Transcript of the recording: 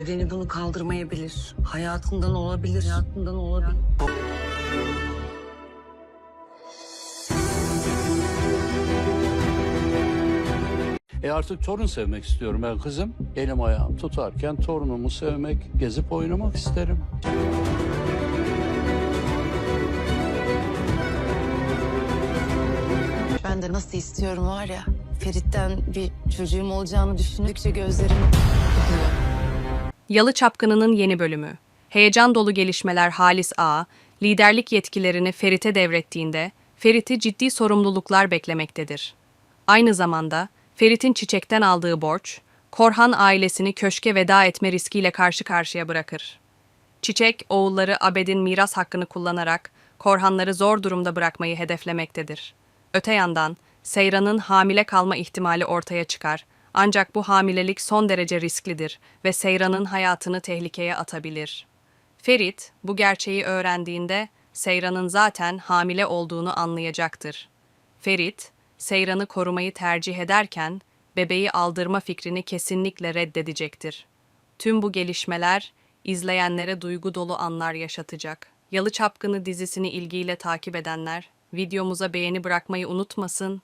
Bedeni bunu kaldırmayabilir. Hayatından olabilir. Hayatından olabilir. E artık torun sevmek istiyorum ben kızım. Elim ayağım tutarken torunumu sevmek, gezip oynamak isterim. Ben de nasıl istiyorum var ya. Ferit'ten bir çocuğum olacağını düşündükçe gözlerim Yalı Çapkını'nın yeni bölümü. Heyecan dolu gelişmeler Halis A, liderlik yetkilerini Ferit'e devrettiğinde Ferit'i ciddi sorumluluklar beklemektedir. Aynı zamanda Ferit'in Çiçek'ten aldığı borç, Korhan ailesini köşke veda etme riskiyle karşı karşıya bırakır. Çiçek, oğulları Abed'in miras hakkını kullanarak Korhanları zor durumda bırakmayı hedeflemektedir. Öte yandan Seyran'ın hamile kalma ihtimali ortaya çıkar. Ancak bu hamilelik son derece risklidir ve Seyran'ın hayatını tehlikeye atabilir. Ferit bu gerçeği öğrendiğinde Seyran'ın zaten hamile olduğunu anlayacaktır. Ferit, Seyran'ı korumayı tercih ederken bebeği aldırma fikrini kesinlikle reddedecektir. Tüm bu gelişmeler izleyenlere duygu dolu anlar yaşatacak. Yalı Çapkını dizisini ilgiyle takip edenler videomuza beğeni bırakmayı unutmasın.